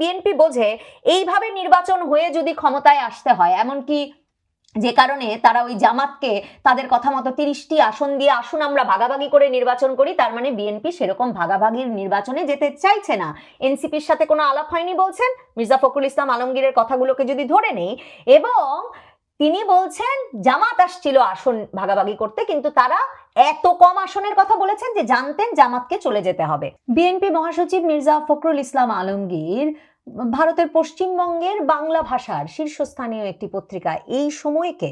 BNP বোঝে এইভাবে নির্বাচন হয়ে যদি ক্ষমতায় আসতে হয়, এমনকি যে কারণে তারা ওই জামাতকে তাদের কথা মতো তিরিশটি আসন দিয়ে আসুন আমরা ভাগাভাগি করে নির্বাচন করি, তার মানে বিএনপি সেরকম ভাগাভাগির নির্বাচনে যেতে চাইছে না। এনসিপির সাথে কোনো আলাপ হয়নি বলছেন? মির্জা ফখরুল ইসলাম আলমগীরের কথাগুলোকে যদি ধরে নেই, এবং তিনি বলছেন, জামাত আসছিল আসন ভাগাভাগি করতে, কিন্তু তারা এত কম আসনের কথা বলেছেন যে জানতেন জামাতকে চলে যেতে হবে। বিএনপি মহাসচিব মির্জা ফখরুল ইসলাম আলমগীর ভারতের পশ্চিমবঙ্গের বাংলা ভাষার শীর্ষস্থানীয় একটি পত্রিকা এই সময়কে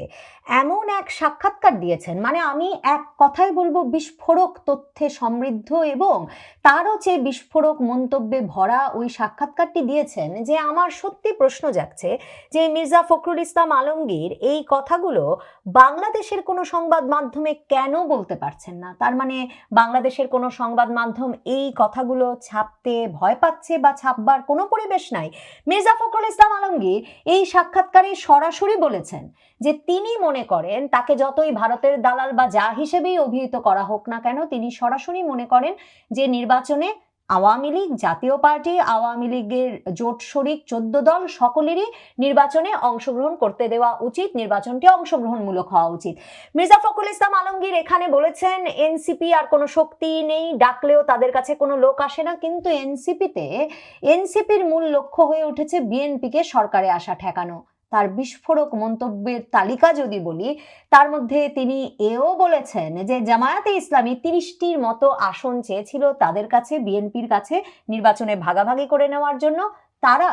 এমন এক সাক্ষাৎকার দিয়েছেন। মানে আমি এক কথাই বলব, বিস্ফোরক তথ্যে সমৃদ্ধ এবং তারও চেয়ে বিস্ফোরক মন্তব্যে ভরা ওই সাক্ষাৎকারটি দিয়েছেন যে আমার সত্যি প্রশ্ন জাগছে যে মির্জা ফখরুল ইসলাম আলমগীর এই কথাগুলো বাংলাদেশের কোনো সংবাদ মাধ্যমে কেন বলতে পারছেন না? তার মানে বাংলাদেশের কোনো সংবাদ মাধ্যম এই কথাগুলো ছাপতে ভয় পাচ্ছে বা ছাপবার কোনো পরিবেশ নাই। মির্জা ফখরুল ইসলাম আলমগীর এই সাক্ষাৎকারে সরাসরি বলেছেন যে তিনি মনে করেন তাকে যতই ভারতের দালাল বা যা হিসেবেই অভিহিত করা হোক না কেন, তিনি সরাসরি মনে করেন যে নির্বাচনে আওয়ামী লীগ, জাতীয় পার্টি, আওয়ামী লীগের জোট শরিক চোদ্দ দল সকলেরই নির্বাচনে অংশগ্রহণ করতে দেওয়া উচিত, নির্বাচনটি অংশগ্রহণমূলক হওয়া উচিত। মির্জা ফখরুল ইসলাম আলমগীর এখানে বলেছেন, এনসিপি আর কোনো শক্তি নেই, ডাকলেও তাদের কাছে কোনো লোক আসে না, কিন্তু এনসিপিতে, এনসিপির মূল লক্ষ্য হয়ে উঠেছে বিএনপিকে সরকারে আসা ঠেকানো। তার বিস্ফোরক মন্তব্যের তালিকা যদি বলি, তার মধ্যে তিনি এও বলেছেন যে জামায়াতে ইসলামী তিরিশটির মতো আসন চেয়েছিল তাদের কাছে, বিএনপির কাছে নির্বাচনে ভাগাভাগি করে নেওয়ার জন্য। তারা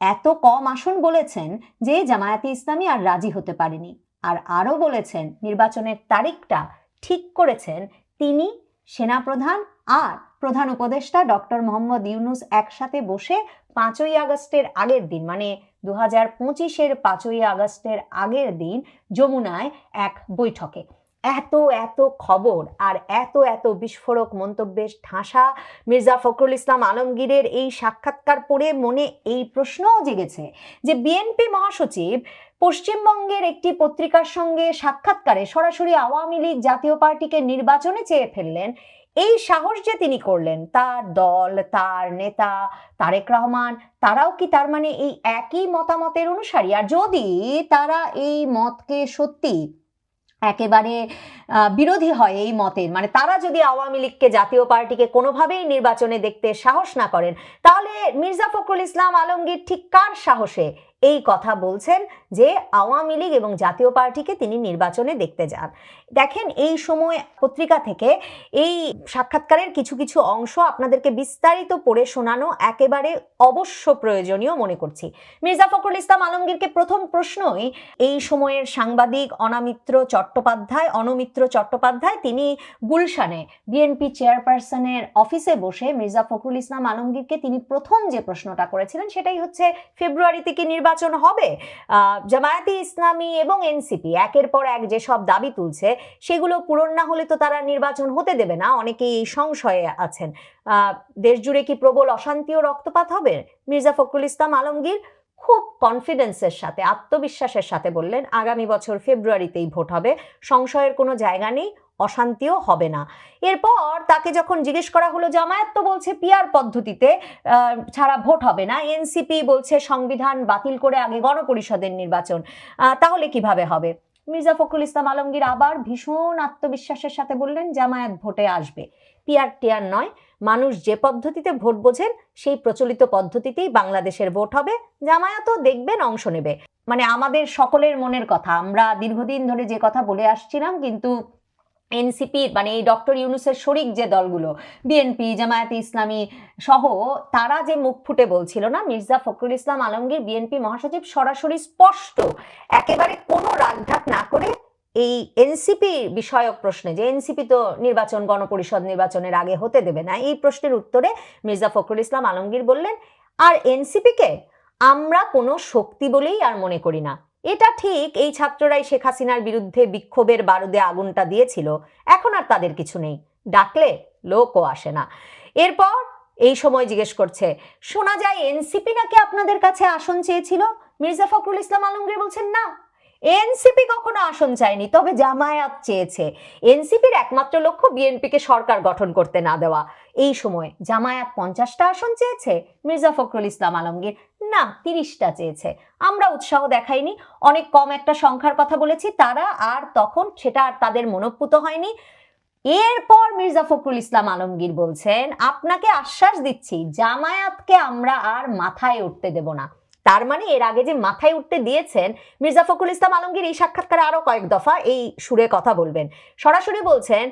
এত কম আসন বলেছেন যে জামায়াতে ইসলামী আর রাজি হতে পারেনি। আর আরও বলেছেন, নির্বাচনের তারিখটা ঠিক করেছেন তিনি সেনাপ্রধান আর প্রধান উপদেষ্টা ডক্টর মোহাম্মদ ইউনুস একসাথে বসে পাঁচই আগস্টের আগের দিন মানে দু হাজার পঁচিশের পাঁচই আগস্টের আগের দিন যমুনায় এক বৈঠকে। এত এত খবর আর এত এত বিস্ফোরক মন্তব্যের ঠাসা মির্জা ফখরুল ইসলাম আলমগীরের এই সাক্ষাৎকার পড়ে মনে এই প্রশ্নও জেগেছে যে বিএনপি মহাসচিব পশ্চিমবঙ্গের একটি পত্রিকার সঙ্গে সাক্ষাৎকারে সরাসরি আওয়ামী লীগ জাতীয় পার্টিকে নির্বাচনে চেয়ে ফেললেন এই সাহস যে তিনি করলেন, তার দল, তার নেতা, তারেক রহমান, তারাও কি তার মানে এই একই মতামতের অনুসারী? আর যদি তারা এই মতকে সত্যি একেবারে বিরোধী হয় এই মতের মানে তারা যদি আওয়ামী লীগকে জাতীয় পার্টিকে কোনোভাবেই নির্বাচনে দেখতে সাহস না করেন, তাহলে মির্জা ফখরুল ইসলাম আলমগীর ঠিক কার সাহসে এই কথা বলছেন? যে আওয়ামী লীগ এবং জাতীয় পার্টিকে তিনি নির্বাচনে দেখতে যান। দেখেন, এই সময় পত্রিকা থেকে এই সাক্ষাৎকারের কিছু কিছু অংশ আপনাদেরকে বিস্তারিত পড়ে শোনানো একেবারে অবশ্য প্রয়োজনীয় মনে করছি। মির্জা ফখরুল ইসলাম আলমগীরকে প্রথম প্রশ্নই এই সময়ের সাংবাদিক অনামিত্র চট্টোপাধ্যায়, অনমিত্র চট্টোপাধ্যায় তিনি গুলশানে বিএনপি চেয়ারপারসনের অফিসে বসে মির্জা ফখরুল ইসলাম আলমগীরকে তিনি প্রথম যে প্রশ্নটা করেছিলেন সেটাই হচ্ছে, ফেব্রুয়ারিতে কি নির্বাচন হবে? জামায়াতে ইসলামী এবং এনসিপি একের পর এক যেসব দাবি তুলছে, সেগুলো পূরণ না হলে তো তারা নির্বাচন হতে দেবে না। অনেকেই এই সংশয়ে আছেন। দেশ জুড়ে কি প্রবল অশান্তি ও রক্তপাত হবে? মির্জা ফখরুল ইসলাম আলমগীর খুব কনফিডেন্সের সাথে, আত্মবিশ্বাসের সাথে বললেন, আগামী বছর ফেব্রুয়ারিতেই ভোট হবে। সংশয়ের কোনো জায়গা নেই। অশান্তিও হবে না। এরপর তাকে যখন জিজ্ঞেস করা হলো, জামায়াত তো বলছে পিয়ার পদ্ধতিতে ছাড়া ভোট হবে না এনসিপি বলছে সংবিধান বাতিল করে আগে গণপরিষদের নির্বাচন তাহলে কীভাবে হবে? মির্জা ফখরুল ইসলাম আলমগীর আবার ভীষণ আত্মবিশ্বাসের সাথে বললেন, জামায়াত ভোটে আসবে। পিয়ার টিয়ার নয়, মানুষ যে পদ্ধতিতে ভোট বোঝেন, সেই প্রচলিত পদ্ধতিতেই বাংলাদেশের ভোট হবে। জামায়াতও দেখবেন অংশ নেবে। মানে আমাদের সকলের মনের কথা, আমরা দীর্ঘদিন ধরে যে কথা বলে আসছিলাম, কিন্তু এনসিপির মানে এই ডক্টর ইউনুসের শরিক যে দলগুলো, বিএনপি, জামায়াতে ইসলামী সহ, তারা যে মুখ ফুটে বলছিল না, মির্জা ফখরুল ইসলাম আলমগীর, বিএনপি মহাসচিব, সরাসরি স্পষ্ট একেবারে কোনো রাগঢাক না করে এই এনসিপি বিষয়ক প্রশ্নে, যে এনসিপি তো নির্বাচন, গণপরিষদ নির্বাচনের আগে হতে দেবে না, এই প্রশ্নের উত্তরে মির্জা ফখরুল ইসলাম আলমগীর বললেন, আর এনসিপিকে আমরা কোনো শক্তি বলেই আর মনে করি না। এটা ঠিক এই ছাত্ররাই শেখ হাসিনার বিরুদ্ধে বিক্ষোভের বারুদে আগুনটা দিয়েছিল। এখন আর তাদের কিছু নেই। ডাকলে লোকও আসে না। এরপর এই সময় জিজ্ঞেস করছে, শোনা যায় এনসিপি নাকি আপনাদের কাছে আসন চেয়েছিল? মির্জা ফখরুল ইসলাম আলমগীর বলছেন, না। এনসিপি কখনো আসন চায়নি, তবে জামায়াত চেয়েছে। এনসিপির একমাত্র লক্ষ্য বিএনপিকে সরকার গঠন করতে না দেওয়া। এই সময় জামায়াত পঞ্চাশটা আসন চেয়েছে, মির্জা ফখরুল ইসলাম আলমগীর না তিরিশটা চেয়েছে। আমরা উৎসাহ দেখাইনি, অনেক কম একটা সংখ্যার কথা বলেছি, তারা আর তখন সেটা আর তাদের মনোপুত হয়নি। এরপর মির্জা ফখরুল ইসলাম আলমগীর বলছেন, আপনাকে আশ্বাস দিচ্ছি, জামায়াতকে আমরা আর মাথায় উঠতে দেব না। তার মানে এর আগে যে মাথায় উঠতে দিয়েছেন মির্জা ফখরুল ইসলাম আলমগীর, এই সাক্ষাৎকারে আরও কয়েক দফা এই সুরে কথা বলবেন। সরাসরি বলছেন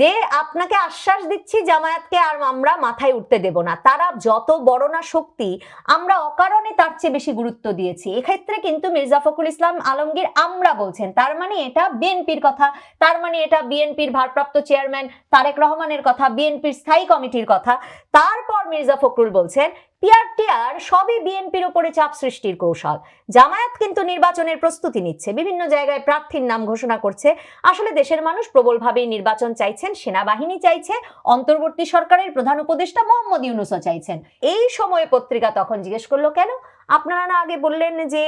যে, আপনাকে আশ্বাস দিচ্ছি জামায়াতকে আর আমরা মাথায় উঠতে দেব না। তারা যত বড় না শক্তি, আমরা অকারণে তার চেয়ে বেশি গুরুত্ব দিয়েছি। এক্ষেত্রে কিন্তু মির্জা ফখরুল ইসলাম আলমগীর আমরা বলছেন। তার মানে এটা বিএনপির কথা, তার মানে এটা বিএনপির ভারপ্রাপ্ত চেয়ারম্যান তারেক রহমানের কথা, বিএনপির স্থায়ী কমিটির কথা। তারপর মির্জা ফখরুল বলছেন পিআর টিয়ার সবই বিএনপির ওপরে চাপ সৃষ্টির কৌশল। জামায়াত কিন্তু নির্বাচনের প্রস্তুতি নিচ্ছে, বিভিন্ন জায়গায় প্রার্থীর নাম ঘোষণা করছে। আসলে দেশের মানুষ প্রবলভাবেই নির্বাচন চাইছেন, সেনাবাহিনী চাইছে, অন্তর্বর্তী সরকারের প্রধান উপদেষ্টা মোহাম্মদ ইউনুসও চাইছেন। এই সময়ে পত্রিকা তখন জিজ্ঞেস করল, কেন? আপনারা না আগে বললেন যে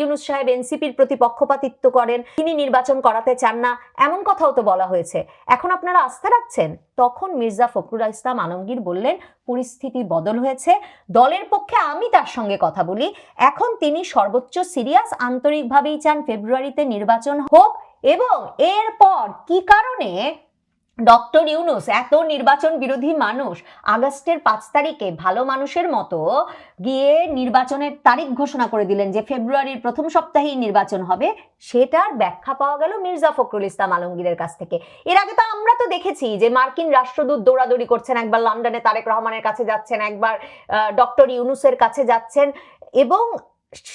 ইউনুস সাহেব এনসিপির প্রতি পক্ষপাতিত্ব করেন, তিনি নির্বাচন করাতে চান না, এমন কথাও তো বলা হয়েছে। এখন আপনারা আস্থা রাখছেন? তখন মির্জা ফখরুল ইসলাম আলমগীর বললেন, পরিস্থিতি বদল হয়েছে, দলের পক্ষে আমি তার সঙ্গে কথা বলি। এখন তিনি সর্বোচ্চ সিরিয়াস, আন্তরিকভাবেই চান ফেব্রুয়ারিতে নির্বাচন হোক এবং এরপর কি কারণে ডক্টর ইউনুস, এত নির্বাচন বিরোধী মানুষ, আগস্টের পাঁচ তারিখে ভালো মানুষের মতো গিয়ে নির্বাচনের তারিখ ঘোষণা করে দিলেন যে ফেব্রুয়ারির প্রথম সপ্তাহেই নির্বাচন হবে সেটার ব্যাখ্যা পাওয়া গেল মির্জা ফখরুল ইসলাম আলমগীরের কাছ থেকে। এর আগে তো আমরা তো দেখেছি যে মার্কিন রাষ্ট্রদূত দৌড়াদৌড়ি করছেন, একবার লন্ডনে তারেক রহমানের কাছে যাচ্ছেন, একবার ডক্টর ইউনুসের কাছে যাচ্ছেন এবং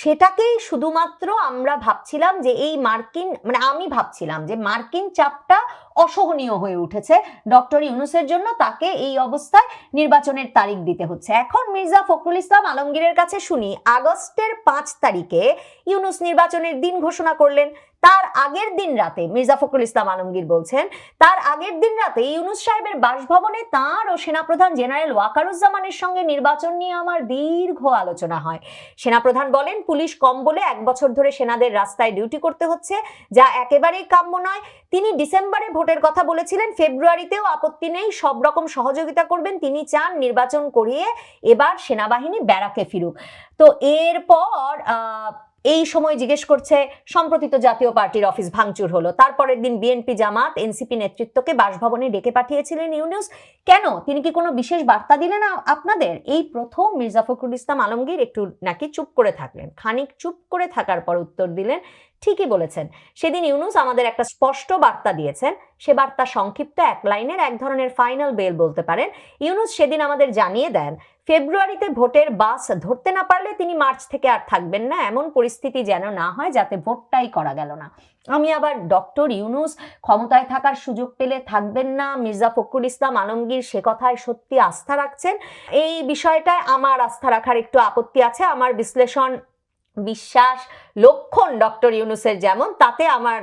সেটাকেই শুধুমাত্র আমরা ভাবছিলাম যে এই মার্কিন মানে আমি ভাবছিলাম যে মার্কিন চাপটা অসহনীয় হয়ে উঠেছে ডক্টর ইউনুসের জন্য। তাকে এই অবস্থায় নির্বাচনের তারিখ দিতে হচ্ছে। এখন মির্জা ফখরুল ইসলাম আলমগীরের কাছে শুনি, আগস্টের পাঁচ তারিখে ইউনুস নির্বাচনের দিন ঘোষণা করলেন। তার আগের দিন রাতে মির্জা ফখরুল ইসলাম আলমগীর বলছেন, তার আগের দিন রাতে ইউনুস সাহেবের বাসভবনে তার ও সেনাপ্রধান জেনারেল ওয়াকারুজ্জামানের সঙ্গে নির্বাচন নিয়ে আমার দীর্ঘ আলোচনা হয়। সেনাপ্রধান বলেন, পুলিশ কম বলে এক বছর ধরে সেনাদের রাস্তায় ডিউটি করতে হচ্ছে, যা একেবারেই কাম্য নয়। তিনি ডিসেম্বরে ভোটের কথা বলেছিলেন, ফেব্রুয়ারিতেও আপত্তি নেই, সব রকম সহযোগিতা করবেন, তিনি চান নির্বাচন করিয়ে এবার সেনাবাহিনী ব্যারাকে ফিরুক। তো এরপর এই সময় জিজ্ঞেস করছে, সম্প্রতি তো জাতীয় পার্টির অফিস ভাঙচুর হলো। তারপরের দিন বিএনপি জামাত এনসিপি নেতৃত্বকে বাসভবনে ডেকে পাঠিয়েছিলেন ইউনুস কেন? তিনি কি কোনো বিশেষ বার্তা দিলেন আপনাদের? এই প্রথম মির্জা ফখরুল ইসলাম আলমগীর একটু নাকি চুপ করে থাকলেন। খানিক চুপ করে থাকার পর উত্তর দিলেন, ঠিকই বলেছেন। সেদিন ইউনুস আমাদের একটা স্পষ্ট বার্তা দিয়েছেন। সে বার্তা সংক্ষিপ্ত, এক লাইনের, এক ধরনের ফাইনাল বেল বলতে পারেন। ইউনুস সেদিন আমাদের জানিয়ে দেন ফেব্রুয়ারিতে ভোটের বাস ধরতে না পারলে তিনি মার্চ থেকে আর থাকবেন না। এমন পরিস্থিতি যেন না হয়, যাতে ভোটটাই করা গেল না। আমি আবার ডক্টর ইউনুস ক্ষমতায় থাকার সুযোগ পেলে থাকবেন না। মির্জা ফখরুল ইসলাম আলমগীর সে কথায় সত্যি আস্থা রাখছেন। এই বিষয়টায় আমার আস্থা রাখার একটু আপত্তি আছে। আমার বিশ্লেষণ বিশ্বাস লক্ষণ ডক্টর ইউনুসের যেমন, তাতে আমার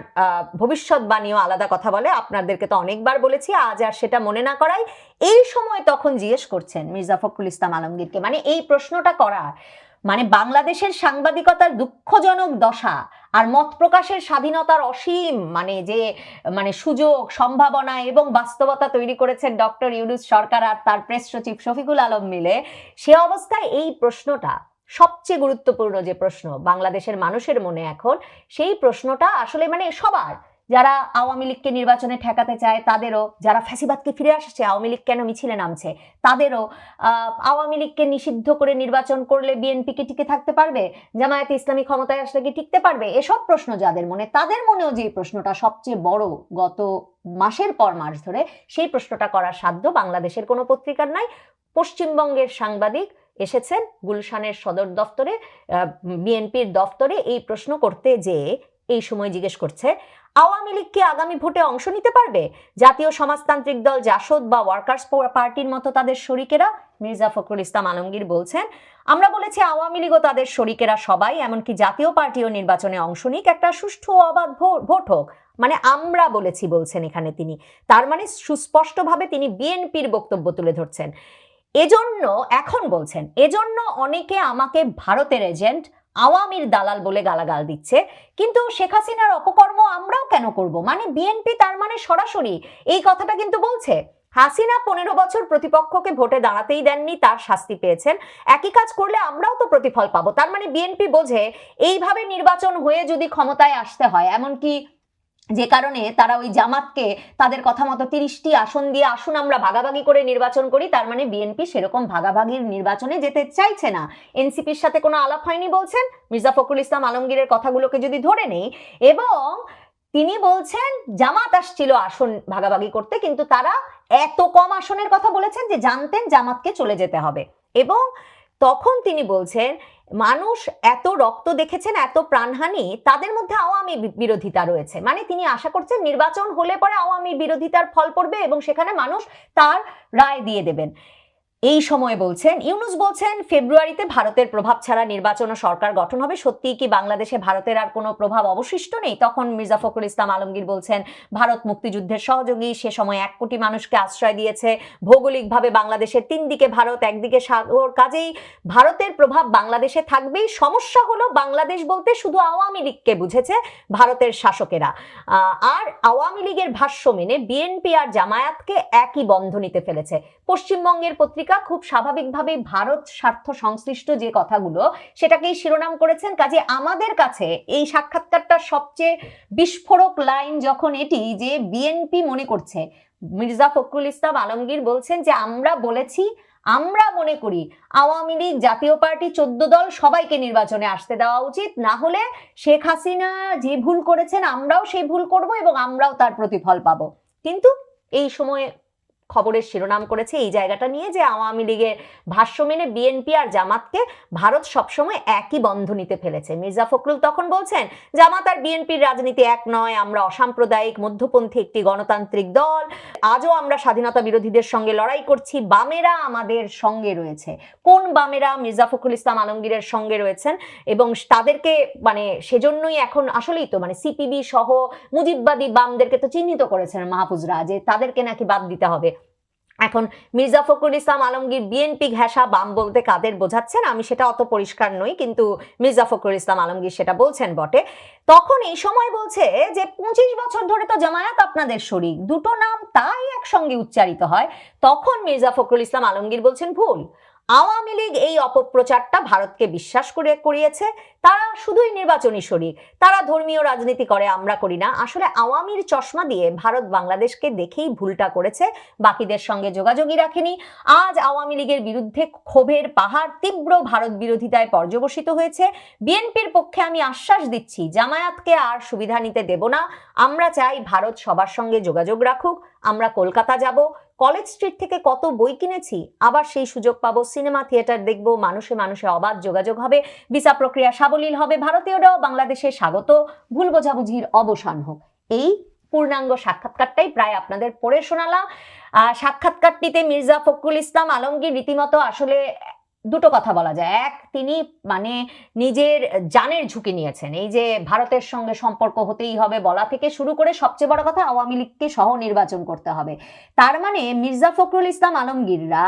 ভবিষ্যৎবাণীও আলাদা কথা বলে। আপনাদেরকে তো অনেকবার বলেছি, আজ আর সেটা মনে না করাই। এই সময় তখন জিজ্ঞেস করছেন মির্জা ফখরুল ইসলাম আলমগীরকে মানে এই প্রশ্নটা করা মানে বাংলাদেশের সাংবাদিকতার দুঃখজনক দশা আর মত প্রকাশের স্বাধীনতার অসীম মানে যে মানে সুযোগ, সম্ভাবনা এবং বাস্তবতা তৈরি করেছেন ডক্টর ইউনুস সরকার আর তার প্রেস সচিব শফিকুল আলম মিলে, সে অবস্থায় এই প্রশ্নটা সবচেয়ে গুরুত্বপূর্ণ যে প্রশ্ন বাংলাদেশের মানুষের মনে এখন, সেই প্রশ্নটা আসলে মানে সবার। যারা আওয়ামী লীগকে নির্বাচনে ঠেকাতে চায়, তাদেরও, যারা ফ্যাসিবাদকে ফিরে আসছে, আওয়ামী লীগ কেন মিছিলে নামছে, তাদেরও আওয়ামী লীগকে নিষিদ্ধ করে নির্বাচন করলে বিএনপি কি টিকে থাকতে পারবে? জামায়াতে ইসলামী ক্ষমতায় আসলে কি টিকতে পারবে? এসব প্রশ্ন যাদের মনে, তাদের মনেও যে প্রশ্নটা সবচেয়ে বড় গত মাসের পর মাস ধরে, সেই প্রশ্নটা করার সাধ্য বাংলাদেশের কোনো পত্রিকার নাই। পশ্চিমবঙ্গের সাংবাদিক এসেছেন গুলশানের সদর দফতরে বিএনপির দফতরে এই প্রশ্ন করতে যে এই সময় জিজ্ঞেস করছে, আওয়ামী লীগ কি আগামী ভোটে অংশ নিতে পারবে? জাতীয় সমাজতান্ত্রিক দল জাসদ বা ওয়ার্কার্স পার্টির মতো তাদের শরিকেরা? মির্জা ফখরুল ইসলাম আলমগীর বলছেন, আমরা বলেছি আওয়ামী লীগও তাদের শরিকেরা সবাই, এমনকি জাতীয় পার্টিও নির্বাচনে অংশ নিক, একটা সুষ্ঠু অবাধ ভোট হোক। মানে আমরা বলেছি, বলছেন এখানে তিনি। তার মানে সুস্পষ্টভাবে তিনি বিএনপির বক্তব্য তুলে ধরছেন। এজন্য এখন বলছেন, এজন্য অনেকে আমাকে ভারতের এজেন্ট আওয়ামীর দালাল বলে গালাগাল দিচ্ছে, কিন্তু শেখ হাসিনার অপকর্ম আমরাও কেন করব? মানে বিএনপি তার মানে সরাসরি এই কথাটা কিন্তু বলছে। হাসিনা পনেরো বছর প্রতিপক্ষকে ভোটে দাঁড়াতেই দেননি, তার শাস্তি পেয়েছেন। একই কাজ করলে আমরাও তো প্রতিফল পাবো। তার মানে বিএনপি বোঝে, এইভাবে নির্বাচন হয়ে যদি ক্ষমতায় আসতে হয়, এমনকি যে কারণে তারা ওই জামাতকে তাদের কথা মতো তিরিশটি আসন দিয়ে আসুন, আমরা ভাগাভাগি করে নির্বাচন করি। তার মানে বিএনপি সেরকম ভাগাভাগির নির্বাচনে যেতে চাইছে না। এনসিপির সাথে কোনো আলাপ হয়নি বলছেন? মির্জা ফখরুল ইসলাম আলমগীরের কথাগুলোকে যদি ধরে নেই। এবং তিনি বলছেন, জামাত আসছিল আসন ভাগাভাগি করতে, কিন্তু তারা এত কম আসনের কথা বলেছেন যে জানতেন জামাতকে চলে যেতে হবে। এবং তখন তিনি বলছেন মানুষ এত রক্ত দেখেছেন, এত প্রাণহানি, তাদের মধ্যে আওয়ামী বিরোধিতা রয়েছে। মানে তিনি আশা করছেন নির্বাচন হলে পরে আওয়ামী বিরোধিতার ফল পড়বে এবং সেখানে মানুষ তার রায় দিয়ে দেবেন। এই সময় বলছেন, ইউনুস বলছেন, ফেব্রুয়ারিতে ভারতের প্রভাব ছাড়া নির্বাচন ও সরকার গঠন হবে। সত্যিই কি বাংলাদেশে ভারতের আর কোনো প্রভাব অবশিষ্ট নেই? তখন মির্জা ফখরুল ইসলাম আলমগীর বলছেন, ভারত মুক্তিযুদ্ধের সহযোগী, সে সময় এক কোটি মানুষকে আশ্রয় দিয়েছে। ভৌগোলিকভাবে বাংলাদেশের তিন দিকে ভারত, একদিকে সাগর কাজেই ভারতের প্রভাব বাংলাদেশে থাকবেই। সমস্যা হলো, বাংলাদেশ বলতে শুধু আওয়ামী লীগকে বুঝেছে ভারতের শাসকেরা। আর আওয়ামী লীগের ভাষ্য মেনে বিএনপি আর জামায়াতকে একই বন্ধনীতে ফেলেছে। পশ্চিমবঙ্গের পত্রিকা খুব স্বাভাবিকভাবেই ভারত স্বার্থ সংশ্লিষ্ট যে কথাগুলো, সেটাকেই শিরোনাম করেছেন। কাজে আমাদের কাছে এই সাক্ষাৎকারটা সবচেয়ে বিস্ফোরক লাইন যখন এটি যে বিএনপি মনে করছে, মির্জা ফখরুল ইসলাম আলমগীর বলছেন যে, আমরা বলেছি, আমরা মনে করি আওয়ামী লীগ, জাতীয় পার্টি, চোদ্দ দল সবাইকে নির্বাচনে আসতে দেওয়া উচিত। না হলে শেখ হাসিনা যে ভুল করেছেন, আমরাও সেই ভুল করব এবং আমরাও তার প্রতিফল পাবো। কিন্তু এই সময়ে খবরের শিরোনাম করেছে এই জায়গাটা নিয়ে যে আওয়ামী লীগের ভাষ্য মেনে বিএনপি আর জামাতকে ভারত সবসময় একই বন্ধনীতে ফেলেছে। মির্জা ফখরুল তখন বলছেন, জামাত আর বিএনপির রাজনীতি এক নয়, আমরা অসাম্প্রদায়িক মধ্যপন্থী একটি গণতান্ত্রিক দল। আজও আমরা স্বাধীনতা বিরোধীদের সঙ্গে লড়াই করছি, বামেরা আমাদের সঙ্গে রয়েছে। কোন বামেরা মির্জা ফখরুল ইসলাম আলমগীরের সঙ্গে রয়েছেন এবং তাদেরকে মানে সেজন্যই এখন আসলেই তো মানে সিপিবি সহ মুজিববাদী বামদেরকে তো চিহ্নিত করেছেন মাহফুজরা যে তাদেরকে নাকি বাদ দিতে হবে। এখন মির্জা ফখরুল ইসলাম আলমগীর বিএনপি ঘেঁষা বাম বলতে কাদের বোঝাচ্ছেন? আমি সেটা অত পরিষ্কার নই, কিন্তু মির্জা ফখরুল ইসলাম আলমগীর সেটা বলছেন বটে। তখন এই সময় বলছে যে পঁচিশ বছর ধরে তো জামায়াত আপনাদের শরিক, দুটো নাম তাই একসঙ্গে উচ্চারিত হয়। তখন মির্জা ফখরুল ইসলাম আলমগীর বলছেন ভুল। আওয়ামী লীগ এই অপপ্রচারটা ভারতকে বিশ্বাস করে করিয়েছে। তারা শুধুই নির্বাচনী শরীর, তারা ধর্মীয় রাজনীতি করে, আমরা করি না। আসলে আওয়ামীর চশমা দিয়ে ভারত বাংলাদেশকে দেখেই ভুলটা করেছে, বাকিদের সঙ্গে যোগাযোগই রাখেনি। আজ আওয়ামী লীগের বিরুদ্ধে ক্ষোভের পাহাড় তীব্র ভারত বিরোধিতায় পর্যবসিত হয়েছে। বিএনপির পক্ষে আমি আশ্বাস দিচ্ছি, জামায়াতকে আর সুবিধা নিতে দেব না। আমরা চাই ভারত সবার সঙ্গে যোগাযোগ রাখুক, আমরা কলকাতা যাব কলেজ স্ট্রিট থেকে কত বই কিনেছি? আবার সেই সুযোগ পাবো, সিনেমা থিয়েটার দেখব, মানুষে মানুষে অবাধ যোগাযোগ হবে, ভিসা প্রক্রিয়া সাবলীল হবে ভারতীয়রাও বাংলাদেশে স্বাগত, ভুল বোঝাবুঝির অবসান হোক। এই পূর্ণাঙ্গ সাক্ষাৎকারটাই প্রায় আপনাদের পড়ে শোনালাম। সাক্ষাৎকারটিতে মির্জা ফখরুল ইসলাম আলমগীর রীতিমতো আসলে দুটো কথা বলা যায়। এক, তিনি মানে নিজের জানের ঝুঁকি নিয়েছেন। এই যে ভারতের সঙ্গে সম্পর্ক হতেই হবে বলা থেকে শুরু করে সবচেয়ে বড় কথা আওয়ামী লীগকে সহ নির্বাচন করতে হবে। তার মানে মির্জা ফখরুল ইসলাম আলমগীররা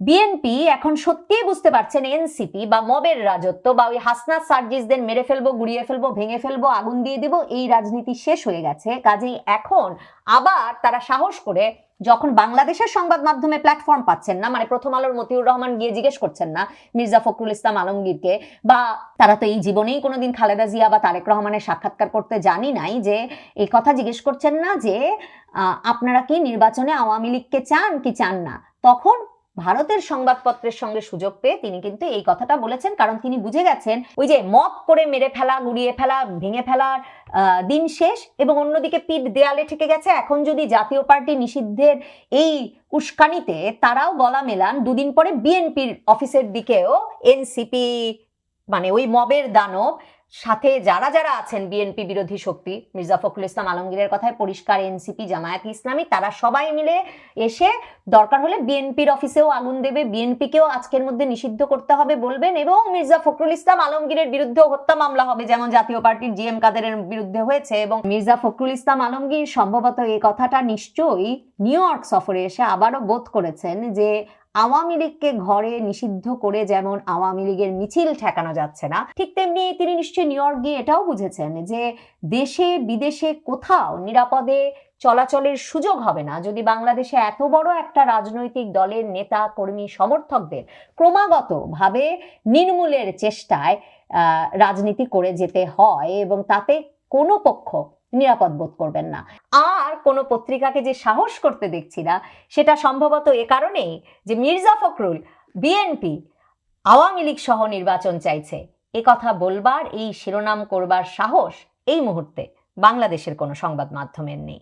বিএনপি এখন সত্যিই বুঝতে পারছেন এনসিপি বা মবের রাজত্ব বা ওই হাসনাত সার্জিসদের মেরে ফেলব, গুড়িয়ে ফেলব, ভেঙে ফেলব, আগুন দিয়ে দিব, এই রাজনীতি শেষ হয়ে গেছে। কাজেই এখন আবার তারা সাহস করে যখন বাংলাদেশের সংবাদ মাধ্যমে প্ল্যাটফর্ম পাচ্ছেন না মানে প্রথম আলোর মতিউর রহমান গিয়ে জিজ্ঞেস করছেন না মির্জা ফখরুল ইসলাম আলমগীরকে, বা তারা তো এই জীবনেই কোনোদিন খালেদা জিয়া বা তারেক রহমানের সাক্ষাৎকার করতে জানি নাই যে এই কথা জিজ্ঞেস করছেন না যে আপনারা কি নির্বাচনে আওয়ামী লীগকে চান কি চান না? তখন ভারতের সংবাদপত্রের সঙ্গে সুযোগ পেয়ে তিনি কিন্তু এই কথাটা বলেছেন, কারণ তিনি বুঝে গেছেন ওই যে মপ করে মেরে ফেলা, গুড়িয়ে ফেলা, ভেঙে ফেলার দিন শেষ এবং অন্যদিকে পিঠ দেয়ালে ঠেকে গেছে। এখন যদি জাতীয় পার্টি নিষিদ্ধের এই উস্কানিতে তারাও গলা মেলান, দুদিন পরে বিএনপির অফিসের দিকেও এনসিপি মানে ওই মবের দানব সাথে যারা যারা আছেন বিএনপি বিরোধী শক্তি, মির্জা ফখরুল ইসলাম আলমগীরের কথায় পরিষ্কার, এনসিপি, জামায়াত ইসলামী, তারা সবাই মিলে এসে দরকার হলে বিএনপির অফিসেও আগুন দেবে, বিএনপিকেও আজকের মধ্যে নিষিদ্ধ করতে হবে বলবেন এবং মির্জা ফখরুল ইসলাম আলমগীরের বিরুদ্ধে হত্যা মামলা হবে যেমন জাতীয় পার্টির জি এম কাদেরের বিরুদ্ধে হয়েছে এবং মির্জা ফখরুল ইসলাম আলমগীর সম্ভবত এই কথাটা নিশ্চয়ই নিউ ইয়র্ক সফরে এসে আবারও বোধ করেছেন যে আওয়ামী লীগকে ঘরে নিষিদ্ধ করে যেমন আওয়ামী লীগের মিছিল ঠেকানো যাচ্ছে না, ঠিক তেমনি তিনি নিশ্চয়ই নিউ ইয়র্ক গিয়ে এটাও বুঝেছেন যে দেশে বিদেশে কোথাও নিরাপদে চলাচলের সুযোগ হবে না। যদি বাংলাদেশে এত বড় একটা রাজনৈতিক দলের নেতা, কর্মী, সমর্থকদের ক্রমাগত ভাবে নির্মূলের চেষ্টায় রাজনীতি করে যেতে হয় এবং তাতে কোনো পক্ষ নিরাপদ বোধ করবেন না। আর কোনো পত্রিকাকে যে সাহস করতে দেখছি না, সেটা সম্ভবত এ কারণেই যে মির্জা ফখরুল বিএনপি আওয়ামী লীগ সহ নির্বাচন চাইছে। এ কথা বলবার, এই শিরোনাম করবার সাহস এই মুহূর্তে বাংলাদেশের কোনো সংবাদ মাধ্যমের নেই।